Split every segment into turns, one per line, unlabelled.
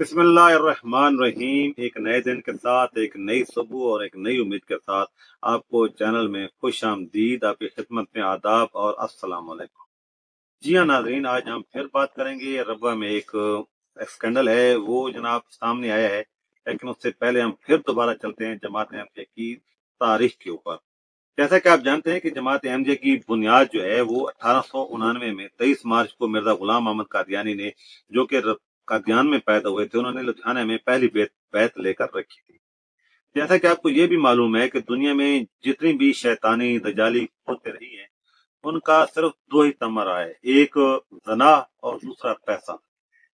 بسم اللہ الرحمن الرحیم۔ ایک نئے دن کے ساتھ، ایک نئی صبح اور ایک نئی امید کے ساتھ آپ کو چینل میں خوش آمدید، آپ کی خدمت میں آداب اور السلام علیکم۔ جی ہاں ناظرین، آج ہم پھر بات کریں گے۔ ربا میں ایک اسکینڈل ہے، وہ جناب سامنے آیا ہے، لیکن اس سے پہلے ہم پھر دوبارہ چلتے ہیں جماعت احمد کی تاریخ کے اوپر۔ جیسا کہ آپ جانتے ہیں کہ جماعت احمد کی بنیاد جو ہے، وہ اٹھارہ سو انانوے میں تیئیس مارچ کو مرزا غلام محمد قادیانی نے، جو کہ قادیان میں پیدا ہوئے تھے، انہوں نے لدھیانہ میں پہلی بیت بیت لے کر رکھی تھی۔ جیسا کہ آپ کو یہ بھی معلوم ہے کہ دنیا میں جتنی بھی شیطانی دجالی ہوتے رہی ہیں، ان کا صرف دو ہی تمرا ہے ایک زنا اور دوسرا پیسہ۔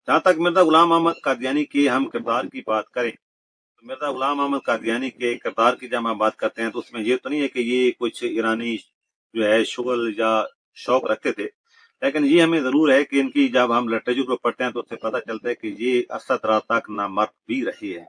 جہاں تک مرزا غلام محمد قادیانی کے ہم کردار کی بات کریں تو مرزا غلام محمد قادیانی کے کردار کی جب ہم بات کرتے ہیں تو اس میں یہ تو نہیں ہے کہ یہ کچھ ایرانی جو ہے شغل یا شوق رکھتے تھے لیکن یہ ہمیں ضرور ہے کہ ان کی جب ہم لٹریچر کو پڑھتے ہیں تو اس سے پتہ چلتا ہے کہ یہ اسد رات تک نامرد بھی رہی ہے۔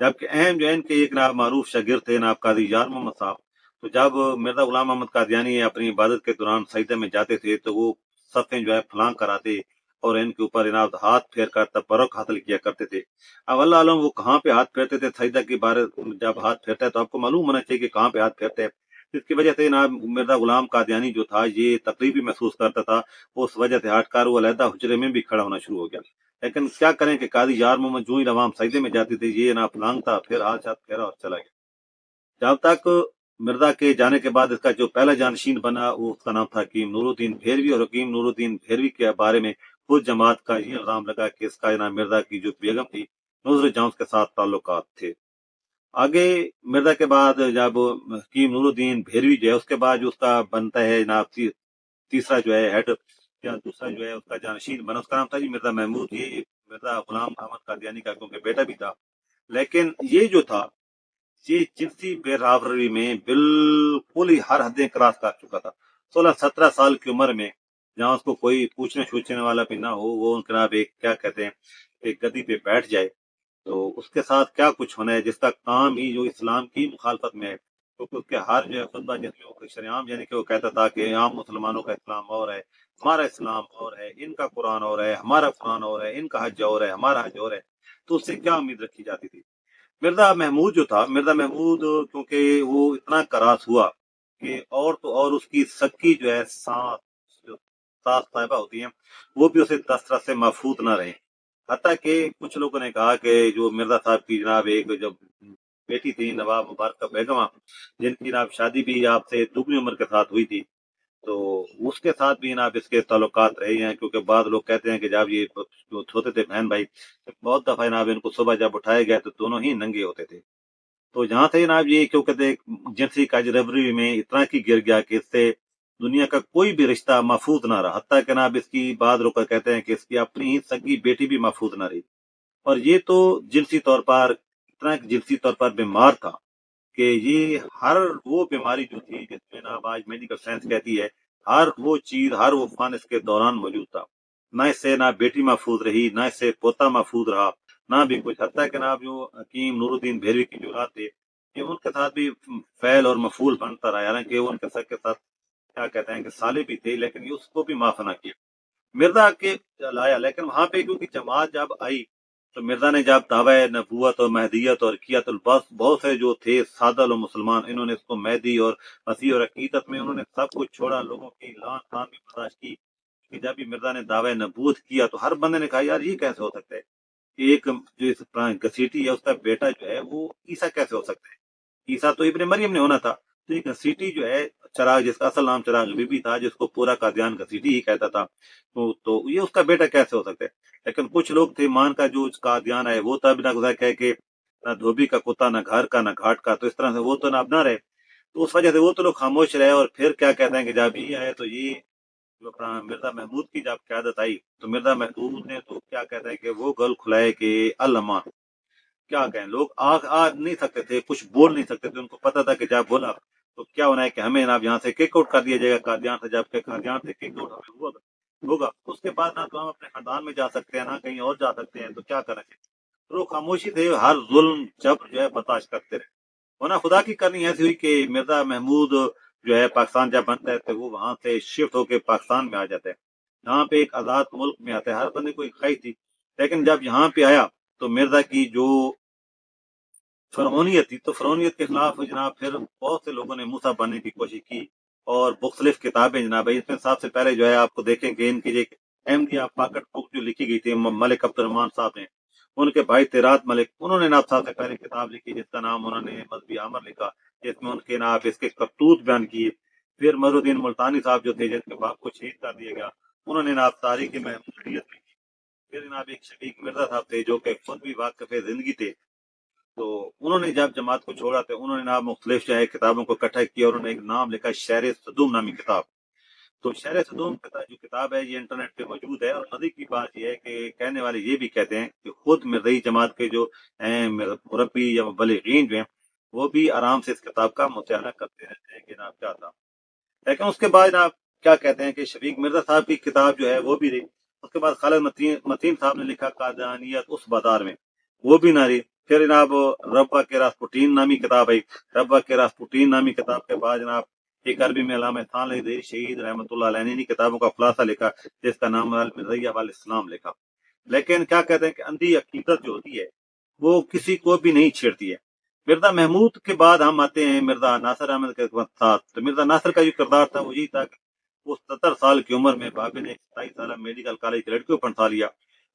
جبکہ اہم جو ہے، ان کے ایک نام معروف شاگرد تھے ناب قاضی یار محمد صاحب۔ تو جب مرزا غلام محمد قادیانی اپنی عبادت کے دوران سجدے میں جاتے تھے، تو وہ صفیں جو ہے پھلانگ کراتے اور ان کے اوپر انعد ہاتھ پھیر کر تبرک حاصل کیا کرتے تھے۔ اب اللہ عالم وہ کہاں پہ ہاتھ پھیرتے تھے؟ سجدہ کے بارے جب ہاتھ پھیرتا ہے تو آپ کو معلوم ہونا چاہیے کہ کہاں پہ ہاتھ پھیرتے ہیں۔ جس کی وجہ سے جناب مرزا غلام قادیانی جو تھا، یہ تقریبی محسوس کرتا تھا اس وجہ سے ہٹ کر وہ علیحدہ حجرے میں بھی کھڑا ہونا شروع ہو گیا۔ لیکن کیا کریں کہ قاضی یار محمد جو ہی روام سجدے میں جاتی تھی یہ نہ پلانگ تھا پھر ہاتھ ہاتھ پھیرا اور چلا گیا۔ جب تک مرزا کے جانے کے بعد اس کا جو پہلا جانشین بنا، وہ اس کا نام تھا حکیم نور الدین بھیروی اور حکیم نور الدین بھیروی کے بارے میں خود جماعت کا یہ الزام لگا کہ اس کا نام مرزا کی جو بیگم تھی، نظر جاؤں کے ساتھ تعلقات تھے۔ آگے مرزا کے بعد جب حکیم نور الدین بھیروی جو ہے، اس کے بعد جو اس کا بنتا ہے جناب تیسرا جو ہے ہیڈ یا دوسرا جو ہے، اس کا جانشین بنا، اس کا نام تھا جی مرزا محمود، یہ مرزا غلام احمد قادیانی کا کیونکہ بیٹا بھی تھا۔ لیکن یہ جو تھا، یہ جنسی بے راوری میں بالکل ہی ہر حدیں کراس کر چکا تھا۔ سولہ سترہ سال کی عمر میں جہاں اس کو کوئی پوچھنے چھوچنے والا بھی نہ ہو، وہ ان جناب ایک، کیا کہتے ہیں، ایک گدی پہ بیٹھ جائے۔ تو اس کے ساتھ کیا کچھ ہونا ہے؟ جس کا کام ہی جو اسلام کی مخالفت میں ہے کیونکہ اس کے ہر جو ہے، خطبہ جس شریعام یعنی کہ وہ کہتا تھا کہ عام مسلمانوں کا اسلام اور ہے، ہمارا اسلام اور ہے، ان کا قرآن اور ہے، ہمارا قرآن اور ہے، ان کا حج اور ہے، ہمارا حج اور ہے۔ تو اس سے کیا امید رکھی جاتی تھی؟ مرزا محمود جو تھا، مرزا محمود کیونکہ وہ اتنا کراس ہوا کہ اور تو اور اس کی سکی جو ہے سات سات صاحبہ ہوتی ہیں، وہ بھی اسے دس طرح سے محفوظ نہ رہے حتیٰ کہ کچھ لوگوں نے کہا کہ جو مرزا صاحب کی جناب ایک جب بیٹی تھی، نواب مبارک بیگم جن کی جناب شادی بھی آپ سے دگنی عمر کے ساتھ ہوئی تھی، تو اس کے ساتھ بھی جناب اس کے تعلقات رہے ہیں، کیونکہ بعض لوگ کہتے ہیں کہ جب یہ جو ہوتے تھے بہن بھائی، بہت دفعہ جناب ان کو صبح جب اٹھائے گئے تو دونوں ہی ننگے ہوتے تھے۔ تو جہاں سے جناب یہ، کیوں کہتے جنسی کاجربری میں اتنا کی گر گیا کہ اس سے دنیا کا کوئی بھی رشتہ محفوظ نہ رہا۔ حتیٰ کہ ناب اس کی بعد روکر کہتے ہیں کہ اس کی اپنی ہی سگی بیٹی بھی محفوظ نہ رہی۔ اور یہ تو جنسی طور پر، اتنا جنسی طور پر بیمار تھا کہ یہ ہر وہ بیماری جو تھی جس میں ناب آج میڈیکل سائنس کہتی ہے، ہر وہ چیز، ہر وہ فن اس کے دوران موجود تھا۔ نہ اس سے نہ بیٹی محفوظ رہی، نہ اس سے پوتا محفوظ رہا، نہ بھی کچھ۔ حتیٰ کہ ناب جو حکیم نور الدین بھیروی کی جو رات تھے یہ ان کے ساتھ بھی فیل اور مفول بنتا رہا۔ یعنی کہ ان کے ساتھ کے ساتھ کیا کہتے ہیں کہ سالے بھی تھے لیکن اس کو بھی معاف نہ کیا۔ مرزا کے لایا، لیکن وہاں پہ کیونکہ جماعت جب آئی تو مرزا نے جب دعوی نبوت اور مہدیت اور کیا تو بس بہت سے جو تھے سادہ لو مسلمان، انہوں نے اس کو مہدی اور مسیح اور عقیدت میں انہوں نے سب کچھ چھوڑا، لوگوں کی لان خان بھی برداشت کی۔ کہ جب بھی مرزا نے دعوی نبوت کیا تو ہر بندے نے کہا، یار، یہ کیسے ہو سکتا ہے کہ ایک جو گسیٹی ہے، اس کا بیٹا جو ہے، وہ عیسا کیسے ہو سکتا ہے عیسا تو ابن مریم نے ہونا تھا۔ تو یہ گسیٹی جو ہے چراغ جس کا اصل نام چراغ بی بی تھا جس کو پورا قادیان گھسیٹی ہی کہتا تھا۔ تو, تو یہ اس کا بیٹا کیسے ہو سکتا ہے لیکن کچھ لوگ تھے مان کا جو قادیان ہے وہ تب نہ گزار کہ کہ نہ دھوبی کا کتا نہ گھر کا نہ گھاٹ کا تو اس طرح سے وہ تو نہ اب نہ رہے۔ تو اس وجہ سے وہ تو لوگ خاموش رہے اور پھر کیا کہتے ہیں کہ جب یہ آئے تو یہ مرزا محمود کی جب قیادت آئی تو مرزا محمود نے تو کیا کہتے ہیں کہ وہ گل کھلائے کہ المان کیا کہیں؟ لوگ آگ آ نہیں سکتے تھے کچھ بول نہیں سکتے تھے ان کو پتا تھا کہ جب بولا تو کیا ہونا ہے کہ ہمیں جناب یہاں سے کیک آؤٹ کر دیا جائے گا، قادیان سے جبکہ قادیان سے کیک آؤٹ ہمیں ہوا ہوگا۔ اس کے بعد نہ تو ہم اپنے خاندان میں جا سکتے ہیں نہ کہیں اور جا سکتے ہیں، تو کیا کریں گے؟ تو خاموشی تھے ہر ظلم جب جو ہے برداشت کرتے رہے۔ ورنہ خدا کی کرنی ایسی ہوئی کہ مرزا محمود جو ہے پاکستان جب بنتا ہے تو وہ وہاں سے شفٹ ہو کے پاکستان میں آ جاتا ہے۔ یہاں پہ ایک آزاد ملک میں آتا ہے ہر بندے کو ایک خواہش تھی، لیکن جب یہاں پہ آیا تو مرزا کی جو فرعونیت تھی۔ تو فرعونیت کے خلاف جناب پھر بہت سے لوگوں نے موسا بننے کی کوشش کی اور مختلف کتابیں جناب اس میں سب سے پہلے جو ہے آپ کو دیکھیں کہ ان کی جو احمدیہ پاکٹ بک جو لکھی گئی تھی ملک عبد الرحمان صاحب نے، ان کے بھائی تیرات ملک، انہوں نے ناب سب سے پہلے کتاب لکھی جس کا نام انہوں نے مذہبی عامر لکھا، جس میں ان کے نام اس کے کرتوت بیان کیے۔ پھر مر الدین ملتانی صاحب جو تھے جس کے باپ کو شہید کر دیا گیا، انہوں نے ناب تاریخ محمودیت لکھی۔ پھر جناب ایک شفیق مرزا صاحب تھے، جو کہ خود بھی واقف زندگی تھے۔ تو انہوں نے جب جماعت کو چھوڑا تو انہوں نے نام مختلف جو ہے کتابوں کو اکٹھا کیا اور انہوں نے ایک نام لکھا شہر صدوم نامی کتاب۔ تو شہر صدوم جو کتاب ہے یہ انٹرنیٹ پہ موجود ہے اور مزید کی بات یہ ہے کہ کہنے والے یہ بھی کہتے ہیں کہ خود مرزئی جماعت کے جو مربی یا بلغین جو ہیں وہ بھی آرام سے اس کتاب کا مطالعہ کرتے رہتے ہیں کہ جناب کیا تھا۔ لیکن اس کے بعد جناب کیا کہتے ہیں کہ شفیق مرزا صاحب کی کتاب جو ہے وہ بھی رہی۔ اس کے بعد خالد متین صاحب نے لکھا قادانیت اس بازار میں، وہ بھی نہ رہی۔ پھر جناب ربا کے راسپوٹین نامی کتاب ہے ربا کے راسپوٹین نامی کتاب کے بعد جناب، ایک عربی میں علامہ خان علیہ شہید رحمۃ اللہ علیہ نے کتابوں کا خلاصہ لکھا، جس کا نام مرزیہ علیہ السلام لکھا۔ لیکن کیا کہتے ہیں کہ اندھی عقیدت جو ہوتی ہے، وہ کسی کو بھی نہیں چھیڑتی ہے۔ مرزا محمود کے بعد ہم آتے ہیں، مرزا ناصر احمد کے ساتھ۔ تو مرزا ناصر کا جو کردار تھا وہ یہی تھا کہ وہ ستر سال کی عمر میں بابے نے ستائیس سالہ میڈیکل کالج کی لڑکیوں پر پڑھا لیا۔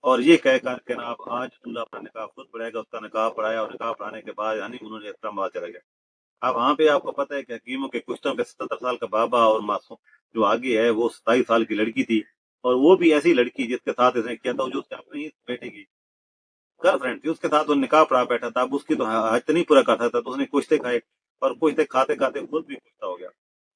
اور یہ کہہ کر کہ اب آج اللہ اپنا نکاح خود پڑھائے گا، اس کا نکاح پڑھایا اور نکاح پڑھانے کے بعد یعنی انہوں نے اسلام آباد چلا گیا۔ اب وہاں پہ آپ کو پتہ ہے کہ حکیموں کے کشتوں کے ستر سال کا بابا اور معصوم جو آگے ہے وہ ستائیس سال کی لڑکی تھی اور وہ بھی ایسی لڑکی جس کے ساتھ اس نے کیا تھا، جو اس کے اپنی بیٹے کی گرل فرینڈ تھی، اس کے ساتھ وہ نکاح پڑا بیٹھا تھا، اب اس کی تو حج نہیں پورا کرتا تھا تو اس نے کشتے کھائے اور کشتے کھاتے کھاتے خود بھی کشتا ہو گیا۔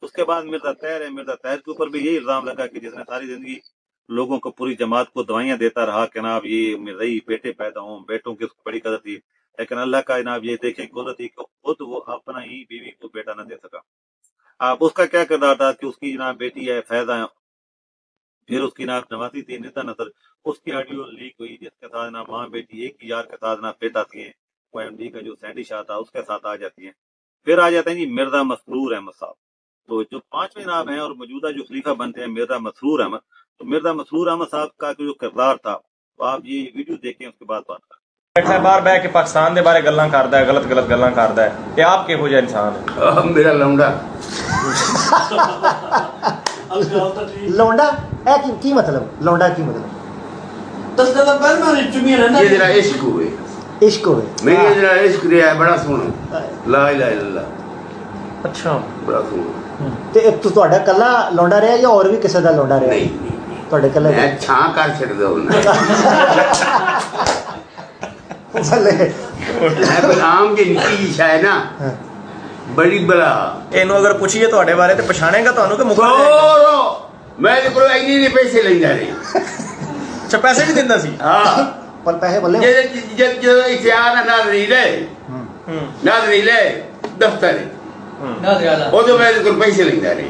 اس کے بعد مرزا تیر ہے، مرزا تیر کے اوپر بھی یہی الزام لگا کہ جس نے ساری زندگی لوگوں کو پوری جماعت کو دوائیاں دیتا رہا کہ ناب یہ مرزئی بیٹے پیدا ہوں، بیٹوں کی اس کو بڑی قدر تھی، لیکن اللہ کا جناب یہ دیکھیں قدرت تھی کہ خود وہ اپنا ہی بیوی کو بیٹا نہ دے سکا۔ آپ اس کا کیا کردار تھا کہ اس کی جناب بیٹی ہے فیضا پھر اس کی نام نوازی تھی نیتا نظر اس کی آڈیو لیک ہوئی جس کے ساتھ نام ماں بیٹی، ایک یار کے ساتھ نام بیٹا تھی وہ ایم ڈی کا جو سینڈی شاہ تھا، اس کے ساتھ آ جاتی ہیں۔ پھر آ جاتے ہیں جی مرزا مسرور احمد صاحب۔ تو جو پانچویں نام ہیں اور موجودہ جو خلیفہ بنتے ہیں، مرزا مسرور احمد تو مرزا مسرور احمد صاحب کا جو کردار تھا وہ آپ یہ ویڈیو دیکھیں اس کے بعد بات کریں۔
بار بہ کے پاکستان دے بارے گلاں کردا ہے غلط غلط گلاں کردا ہے۔ کہ آپ کے
ہو
جائے انسان۔
میرا
لونڈا۔ لونڈا؟
اے کی کی
مطلب؟ لونڈا
کی
مطلب؟
دس
دے پہلے میں چمی رہنا یہ ذرا عشق ہوئے۔ عشق ہوئے۔ میرے ہاں۔ ذرا عشق
رہیا بڑا سونا۔ لا الہ
الا اللہ۔ اچھا۔ بڑا سونا۔ تے تو تہاڈا کلا لونڈا رہیا یا اور بھی کسے
دا لونڈا رہیا؟ نہیں۔ میں پیسے لیندا رہی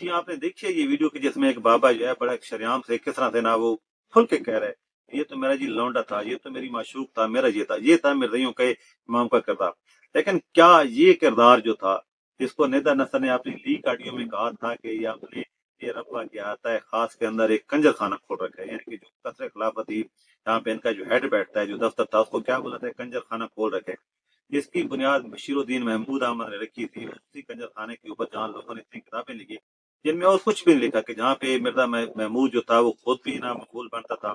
جی آپ نے دیکھی یہ ویڈیو کہ جس میں ایک بابا جو ہے بڑا شریام سے کس طرح سے نا وہ کھل کے کہہ رہے یہ تو میرا جی لونڈا تھا، یہ تو میری معشوق تھا، میرا یہ تھا یہ تھا مرزیوں کے امام کا کردار۔ لیکن کیا یہ کردار جو تھا جس کو نیدا نصر نے اپنی لیک آڈیو میں کہا تھا کہ یہ اپنے یہ ربا کیا آتا ہے خاص کے اندر ایک کنجر خانہ کھول رکھا ہے یعنی کہ جو قصر خلافت تھی یہاں پہ ان کا جو ہیڈ بیٹھتا ہے، جو دفتر تھا، اس کو کیا بولا ہے کنجر خانہ کھول رکھے۔ جس کی بنیاد بشیر الدین محمود احمد نے رکھی تھی۔ اسی کنجر خانے کے اوپر جہاں لوگوں نے اتنی کتابیں لکھی، جن میں اور کچھ بھی نہیں لکھا کہ جہاں پہ مرزا محمود جو تھا، وہ خود بھی نا مقبول بنتا تھا۔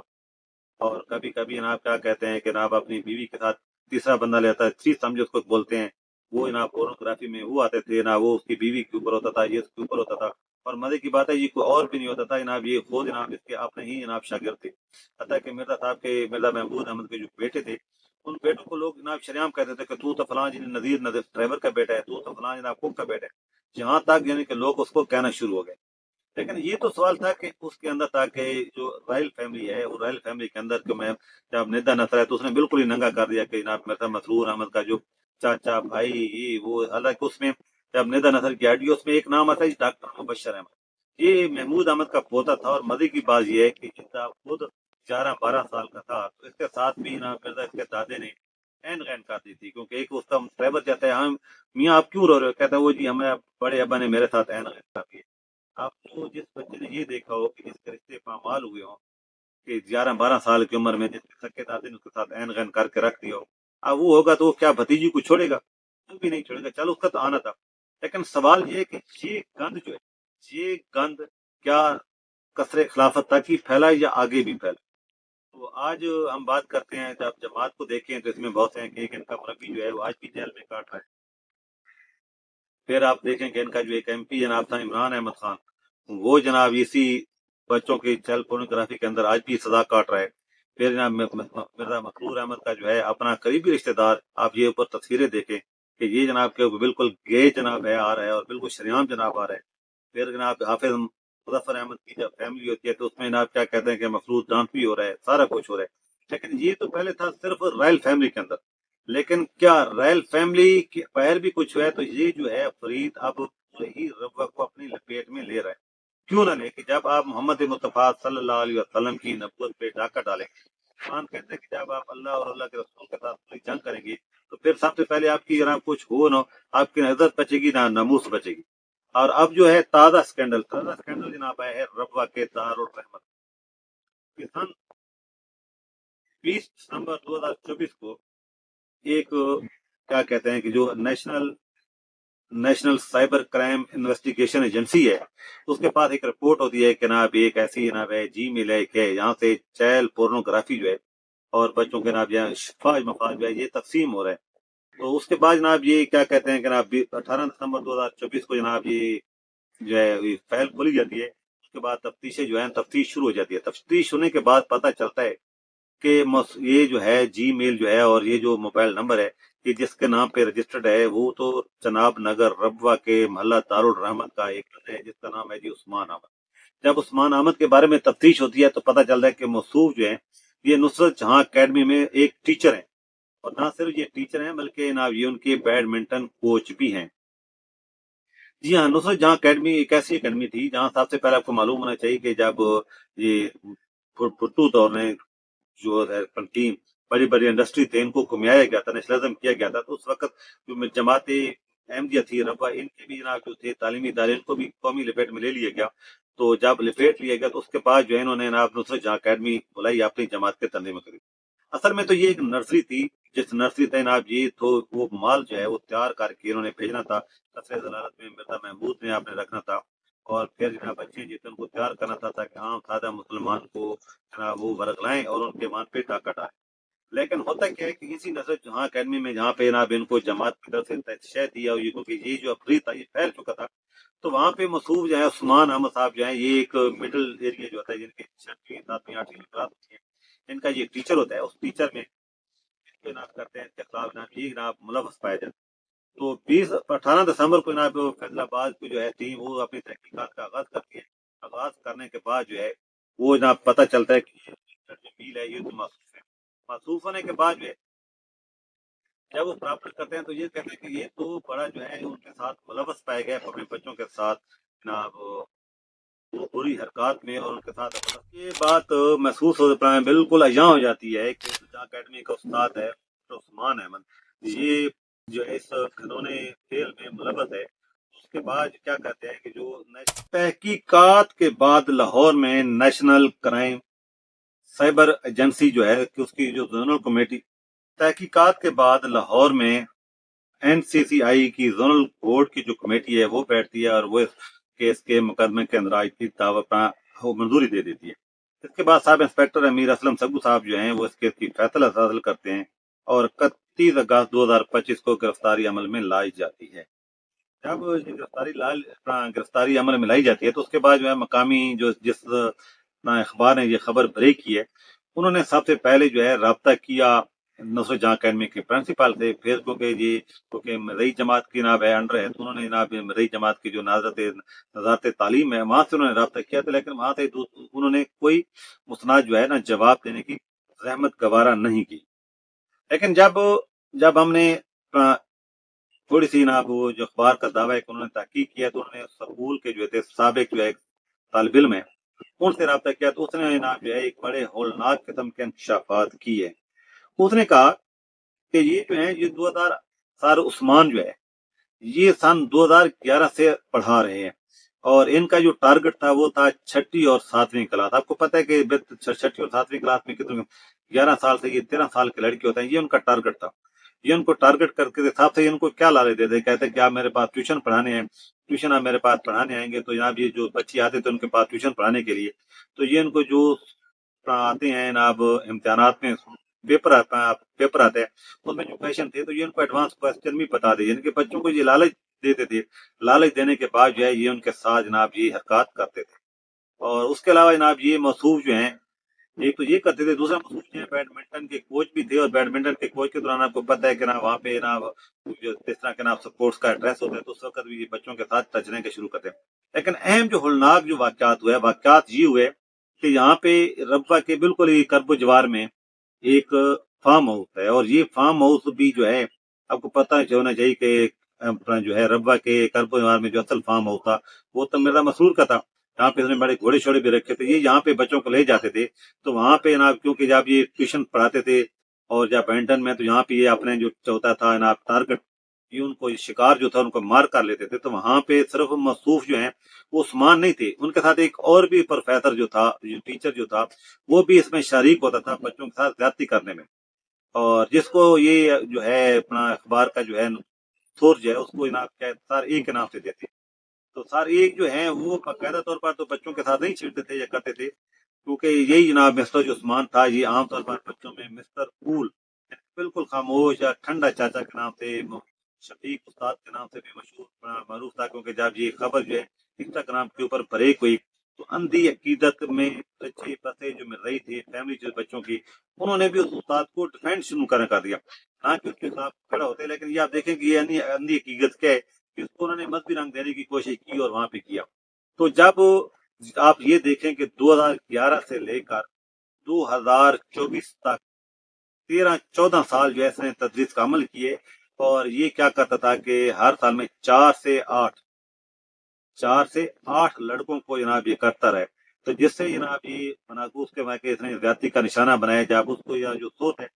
اور کبھی کبھی جناب کیا کہتے ہیں کہ جناب اپنی بیوی کے ساتھ تیسرا بندہ لیتا ہے۔ تھری سمجھ اس کو بولتے ہیں۔ وہ جناب فوٹوگرافی میں وہ آتے تھے، نہ وہ اس کی بیوی کے اوپر ہوتا تھا، یہ اس کے اوپر ہوتا تھا۔ اور مزے کی بات ہے، یہ کوئی اور بھی نہیں ہوتا تھا، جناب، یہ خود جناب اس کے اپنے ہی جناب شاگرد تھے۔ حتیٰ کہ مرزا صاحب کے، مرزا محمود احمد کے جو بیٹے تھے، ان بیٹوں کو لوگ جناب شریام کہتے تھے کہ تو تو فلاں جن نذیر نذیر ڈرائیور کا بیٹا ہے، تو تو فلاں جناب کوک کا بیٹا ہے۔ جہاں تک یعنی کہ لوگ اس کو کہنا شروع ہو گئے۔ لیکن یہ تو سوال تھا کہ اس کے اندر تھا کہ جو رائل فیملی ہے، وہ رائل فیملی کے اندر کہ میں جب ندا نثر ہے تو اس نے بالکل ہی ننگا کر دیا کہ جناب مرزا مسرور احمد کا جو چاچا، بھائی، یہ وہ، حالانکہ اس میں جب ندا نثر کی آڈیو اس میں ایک نام آتا ہے جی ڈاکٹر مبشر احمد۔ یہ محمود احمد کا پوتا تھا اور مزے کی بات یہ ہے کہ جدہ خود گیارہ بارہ سال کا تھا، تو اس کے ساتھ بھی نا مرزا، اس کے دادے نے این غین کر دی تھی۔ کیونکہ ایک اس کا ڈرائیور جاتا ہے، ہم میاں آپ کیوں رو رہے ہو؟ کہتا ہے، وہ جی ہمیں بڑے ابا نے میرے ساتھ این غین کر دی آپ کو جس بچے نے یہ دیکھا ہو کہ جس کے رشتے پامال ہوئے ہوں، کہ گیارہ بارہ سال کی عمر میں جس کے سکے دادے نے اس کے ساتھ این غین کر کے رکھ دیا ہو، اب وہ ہوگا تو وہ کیا بھتیجی کو چھوڑے گا؟ بھی نہیں چھوڑے گا۔ چلو، اس کا تو آنا تھا۔ لیکن سوال یہ کہ یہ گند جو ہے یہ گند کیا کثر خلافت تک ہی پھیلا یا آگے بھی پھیلا تو آج ہم بات کرتے ہیں، جب جماعت کو دیکھیں تو اس میں بہت سے ہیں کہ ایک ان کا مربی جو ہے وہ آج بھی جیل میں کاٹ رہا ہے۔ پھر آپ دیکھیں کہ ان کا جو ایک ایم پی جناب تھا عمران احمد خان، وہ جناب اسی بچوں کی چیل پورنوگرافی کے اندر آج بھی سزا کاٹ رہا ہے۔ پھر جناب مرزا مقرور احمد کا جو ہے اپنا قریبی رشتہ دار، آپ یہ اوپر تصویریں دیکھیں۔ کہ یہ جناب کے بالکل گے جناب ہے، آ رہا ہے اور بالکل شریعام جناب آ رہا ہے۔ پھر جناب حافظ مظفر احمد کی جب فیملی ہوتی ہے تو اس میں جناب کیا کہتے ہیں کہ مخلوط ڈانس بھی ہو رہا ہے، سارا کچھ ہو رہا ہے۔ لیکن یہ تو پہلے تھا صرف رائل فیملی کے اندر۔ لیکن کیا رائل فیملی کے باہر بھی کچھ ہے؟ تو یہ جو ہے فرید اب وہی ربا کو اپنی لپیٹ میں لے رہا ہے۔ کیوں نہ لے کہ جب آپ محمد مصطفیٰ صلی اللہ علیہ وسلم کی نبوت پہ ڈاکہ ڈالیں گے قرآن کہتے ہیں کہ جب آپ اللہ اور اللہ کے رسول کے ساتھ کوئی جنگ کریں گے تو پھر سب سے پہلے آپ کی جناب کچھ ہو نہ آپ کی عزت بچے گی نہ ناموس بچے گی۔ اور اب جو ہے تازہ اسکینڈل تازہ اسکینڈل جناب آیا ہے ربا کے دار الرحمت کہ سن بیس دسمبر دو ہزار چوبیس کو ایک، کیا کہتے ہیں کہ جو national national cyber crime investigation agency ہے، اس کے پاس ایک رپورٹ ہوتی ہے کہ جناب ایک ایسی جناب ہے جی میل ہے کہ یہاں سے چیل پورنوگرافی جو ہے اور بچوں کے جناب یہاں شفاج مفاج جو ہے، یہ تقسیم ہو رہا ہے۔ تو اس کے بعد جناب یہ کیا کہتے ہیں جناب اٹھارہ دسمبر دو ہزار چوبیس کو جناب یہ جو ہے، یہ فائل کھولی جاتی ہے۔ اس کے بعد تفتیشیں جو ہے تفتیش شروع ہو جاتی ہے۔ تفتیش ہونے کے بعد پتہ چلتا ہے کہ یہ جو ہے جی میل جو ہے اور یہ جو موبائل نمبر ہے کہ جس کے نام پہ رجسٹرڈ ہے، وہ تو جناب نگر ربوا کے محلہ دار الرحمت کا ایک ہے، جس کا نام ہے جی عثمان احمد۔ جب عثمان احمد کے بارے میں تفتیش ہوتی ہے تو پتہ چلتا ہے کہ موصوف جو ہے یہ نصرت جہاں اکیڈمی میں ایک ٹیچر ہیں۔ اور نہ صرف یہ ٹیچر ہیں بلکہ جناب یہ ان کے بیڈمنٹن کوچ بھی ہیں۔ جی ہاں نصرت جہاں اکیڈمی ایک ایسی اکیڈمی تھی جہاں سب سے پہلے آپ کو معلوم ہونا چاہیے کہ جب یہ پٹو دور نے جو ہے ٹیم بڑی بڑی انڈسٹری تھے ان کو کمیایا گیا تھا نیشنلزم کیا گیا تھا، تو اس وقت جو جماعت احمدیہ تھی ربا ان کے بھی جناب جو تھے، تعلیمی ادارے، ان کو بھی قومی لپیٹ میں لے لیا گیا۔ تو جب لپیٹ لیا گیا تو اس کے بعد جو ہے انہوں نے جناب نصرت جہاں اکیڈمی بلائی، اپنی جماعت کے تنظیم کری۔ اصل میں تو یہ ایک نرسری تھی، جس نرسری تھے جناب یہ تو وہ مال جو ہے وہ تیار کر کے انہوں نے بھیجنا تھا۔ کثر ضلالت میں مرزا محمود نے آپ نے رکھنا تھا اور پھر جناب بچے جیتے ان کو تیار کرنا تھا تاکہ عام سادہ مسلمان کو جناب وہ ورگ لائیں اور ان کے مان پہ ڈاکہ ڈالیں لیکن ہوتا کیا ہے کہ اسی نظر جہاں اکیڈمی میں جہاں پہ جناب ان کو جماعت کی طرف سے شہ دیا ہوئی کیونکہ یہ جو افریق تھا یہ پھیل چکا تھا تو وہاں پہ مصروف جو ہے، عثمان احمد صاحب جو ہیں، یہ ایک مڈل ایریا جو ہوتا ہے، جن کے چھٹویں ساتویں آٹھویں کلاس ہوتی ہے ان کا یہ ٹیچر ہوتا ہے، اس ٹیچر میں جناب کرتے ہیں کے خلاف جناب یہ جناب ملوث پایا جاتا ہے تو بیس اٹھارہ دسمبر کو جناب فیض آباد کو جو ہے، ٹیم وہ اپنی تحقیقات کا آغاز کرتی ہے۔ آغاز کرنے کے بعد جو ہے، وہ جناب پتہ چلتا ہے کہ یہ میل ہے یہ تو معصوف ہے معصوف ہونے کے بعد جو ہے جب وہ پراپت کرتے ہیں تو یہ کہتے ہیں کہ یہ تو بڑا جو ہے ان کے ساتھ ملوث پائے گئے اپنے بچوں کے ساتھ، جناب بری حرکات میں اور ان کے ساتھ یہ بات محسوس ہو پائے بالکل اجاں ہو جاتی ہے کہ اکیڈمی کا استاد ہے عثمان احمد، یہ جو ہے اس کھلونے کھیل میں ملوث ہے، اس کے بعد کیا کہتے ہیں کہ جو تحقیقات کے بعد لاہور میں نیشنل کرائم سائبر ایجنسی جو ہے، کہ اس کی جو زونل کمیٹی تحقیقات کے بعد لاہور میں این سی سی آئی کی زونل بورڈ کی جو کمیٹی ہے وہ بیٹھتی ہے اور وہ اس کیس کے مقدمے کے اندر آئی تھی، دعوی منظوری دے دیتی ہے۔ اس کے بعد صاحب انسپیکٹر امیر اسلم سگو صاحب جو ہیں وہ اس کیس کی فیصلہ حاصل کرتے ہیں اور اکتیس اگست دو ہزار پچیس کو گرفتاری عمل میں لائی جاتی ہے۔ جب گرفتاری لال گرفتاری عمل میں لائی جاتی ہے تو اس کے بعد جو ہے مقامی جو جس اخبار نے یہ خبر بریک کی ہے۔ انہوں نے سب سے پہلے جو ہے رابطہ کیا نصر جہاں اکیڈمی کے پرنسپال تھے پھر کیونکہ جی کیونکہ مرئی جماعت کی ناب ہے، انڈر ہے، تو انہوں نے جناب مرئی جماعت کی جو نظرت نظارت تعلیم ہے، وہاں سے انہوں نے رابطہ کیا تھا، لیکن وہاں سے انہوں نے کوئی مسناد جو ہے نا جواب دینے کی زحمت گوارا نہیں کی۔ لیکن جب جب ہم نے تھوڑی سی نا وہ جو اخبار کا دعویٰ ہے کہ انہوں نے تحقیق کیا، تو انہوں نے سکول کے جو تھے، سابق جو ہے، طالب علم ہے ان سے رابطہ کیا، تو اس نے نا جو ہے، ایک بڑے ہولناک قسم کے انکشافات کیے۔ اس نے کہا کہ یہ جو ہے، یہ دو ہزار سار عثمان جو ہے، یہ سن دو ہزار گیارہ سے پڑھا رہے ہیں۔ اور ان کا جو ٹارگٹ تھا، وہ تھا چھٹی اور ساتویں کلاس۔ آپ کو پتہ ہے کہ چھٹی اور ساتویں کلاس میں کتنے گیارہ سال سے یہ تیرہ سال کے لڑکے ہوتے ہیں، یہ ان کا ٹارگٹ تھا۔ یہ ان کو ٹارگٹ کر کے ساتھ سے ان کو کیا لالے دیتے کہتے کہ آپ میرے پاس ٹیوشن پڑھانے ہیں۔ ٹیوشن آپ میرے پاس پڑھانے آئیں گے۔ تو یہاں بھی جو بچے آتے تھے ان کے پاس ٹیوشن پڑھانے کے لیے، تو یہ ان کو جو آتے ہیں آپ امتحانات میں پیپر آتا ہے پیپر آتا ہے اس میں جو کوشچن تھے تو یہ ان کو ایڈوانس کوشچن بھی بتا دے یعنی کہ بچوں کو یہ لالچ دیتے تھے لالچ دینے کے بعد جو ہے یہ ان کے ساتھ جناب یہ حرکات کرتے تھے اور اس کے علاوہ جناب یہ مصروف جو ہیں ایک تو یہ کرتے تھے دوسرا مصروف جو ہے بیڈمنٹن کے کوچ بھی تھے اور بیڈمنٹن کے کوچ کے دوران آپ کو پتہ ہے کہ نا وہاں پہ نا جس طرح کے نا سپورٹس کا ایڈریس ہوتا ہے تو اس وقت بھی یہ بچوں کے ساتھ ٹچ رہنے کے شروع کرتے ہیں لیکن اہم جو ہولناک جو واقعات ہوئے واقعات یہ ہوئے کہ یہاں پہ ربا کے بالکل ہی کرب و جوار میں ایک فارم ہاؤس ہے اور یہ فارم ہاؤس بھی جو ہے، آپ کو پتا ہونا چاہیے کہ اپنا جو ہے ربا کے کرب وار میں جو اصل فارم ہاؤس تھا، وہ تو میرا مسرور کا تھا۔ جہاں پہ اس نے بڑے گھوڑے شوڑے بھی رکھے تھے، یہ یہاں پہ بچوں کو لے جاتے تھے۔ تو وہاں پہ جناب، کیونکہ جب یہ ٹیوشن پڑھاتے تھے اور جب بینٹن میں، تو یہاں پہ یہ اپنے جو چوتھا تھا جناب ٹارگٹ یہ ان کو شکار جو تھا، ان کو مار کر لیتے تھے۔ تو وہاں پہ صرف مصروف جو ہیں، وہ عثمان نہیں تھے، ان کے ساتھ ایک اور بھی پروفیسر جو تھا، جو ٹیچر جو تھا، وہ بھی اس میں شریک ہوتا تھا بچوں کے ساتھ زیادتی کرنے میں۔ اور جس کو یہ جو ہے، اپنا اخبار کا جو ہے، سور جو ہے، اس کو انعام کیا سار ایک کے نام سے دیتے۔ تو سار ایک جو ہیں، وہ باقاعدہ طور پر تو بچوں کے ساتھ نہیں چھیڑتے تھے یا کرتے تھے، کیونکہ یہی جناب مسٹر جو عثمان تھا، یہ عام طور پر بچوں میں مسٹر اول بالکل خاموش یا ٹھنڈا چاچا کے نام سے شفیق استاد کے نام سے بھی مشہور معروف تھا کیونکہ جب یہ خبر جو ہے انسٹاگرام کے اوپر بریک ہوئی تو اندھی عقیدت میں بچے پسے جو مل رہی تھی فیملی جو بچوں کی، انہوں نے بھی اس استاد کو ڈیفینڈ شروع کرنا کر دیا۔ نہ کہ اس کے ساتھ کھڑا ہوتے، لیکن یہ آپ دیکھیں کہ یہ اندھی عقیدت کیا ہے کہ اس کو انہوں نے مذہبی رنگ دینے کی کوشش کی اور وہاں پہ کیا۔ تو جب آپ یہ دیکھیں کہ دو ہزار گیارہ سے لے کر دو ہزار چوبیس تک تیرہ چودہ سال جو ایسے تدریس کا عمل کیے اور یہ کیا کرتا تھا کہ ہر سال میں چار سے آٹھ، چار سے آٹھ لڑکوں کو جناب یہ کرتا رہے۔ تو جس سے جناب یہ مناقوس کے واقعے اس نے زیادتی کا نشانہ بنایا، جب اس کو یا جو سوت ہے،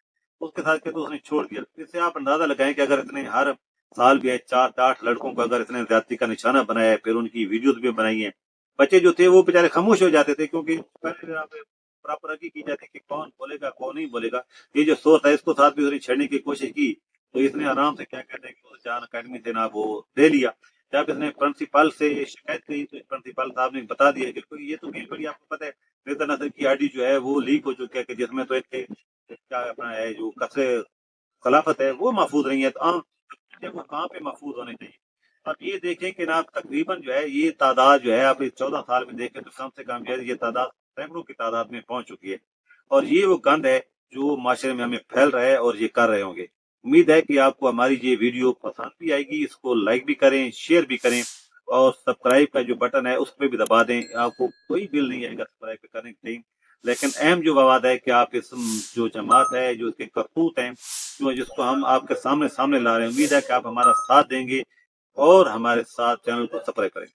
اس کے ساتھ کے تو اس نے چھوڑ دیا۔ اس سے آپ اندازہ لگائیں کہ اگر اس نے ہر سال بھی ہے، چار سے آٹھ لڑکوں کو اگر اس نے زیادتی کا نشانہ بنایا ہے، پھر ان کی ویڈیوز بھی بنائی ہیں۔ بچے جو تھے وہ بےچارے خاموش ہو جاتے تھے کیونکہ پہلے جناب کی جاتی کہ کون بولے گا، کون نہیں بولے گا۔ یہ جو سوت ہے، اس کو ساتھ بھی چھیڑنے کی کوشش کی۔ تو اس نے آرام سے کیا کہتے ہیں کہ جان اکیڈمی سے نا وہ دے لیا۔ جب اس نے پرنسپل سے شکایت کی تو پرنسپل صاحب نے بتا دیا کہ یہ تو بھی بڑی آپ کو پتہ ہے۔ رضا نظر کی آئی ڈی جو ہے وہ لیک ہو چکی ہے کہ جس میں تو ایک کیا اپنا ہے جو کثر خلافت ہے وہ محفوظ نہیں ہے۔ تو ہاں، عام وہ کہاں پہ محفوظ ہونے چاہیے؟ اب یہ دیکھیں کہ نہ تقریباً جو ہے یہ تعداد جو ہے آپ اس چودہ سال میں دیکھیں تو کم سے کم جو ہے یہ تعداد سینکڑوں کی تعداد میں پہنچ چکی ہے۔ اور یہ وہ گند ہے جو معاشرے میں ہمیں پھیل رہا ہے اور یہ کر رہے ہوں گے۔ امید ہے کہ آپ کو ہماری یہ ویڈیو پسند بھی آئے گی، اس کو لائک بھی کریں، شیئر بھی کریں اور سبسکرائب کا جو بٹن ہے اس پہ بھی دبا دیں۔ آپ کو کوئی بل نہیں آئے گا سبسکرائب کرنے کے لیکن اہم جو وواد ہے کہ آپ اس جو جماعت ہے، جو اس کے کرتوت ہیں، جو جس کو ہم آپ کے سامنے سامنے لا رہے ہیں، امید ہے کہ آپ ہمارا ساتھ دیں گے اور ہمارے ساتھ چینل کو سپرے کریں۔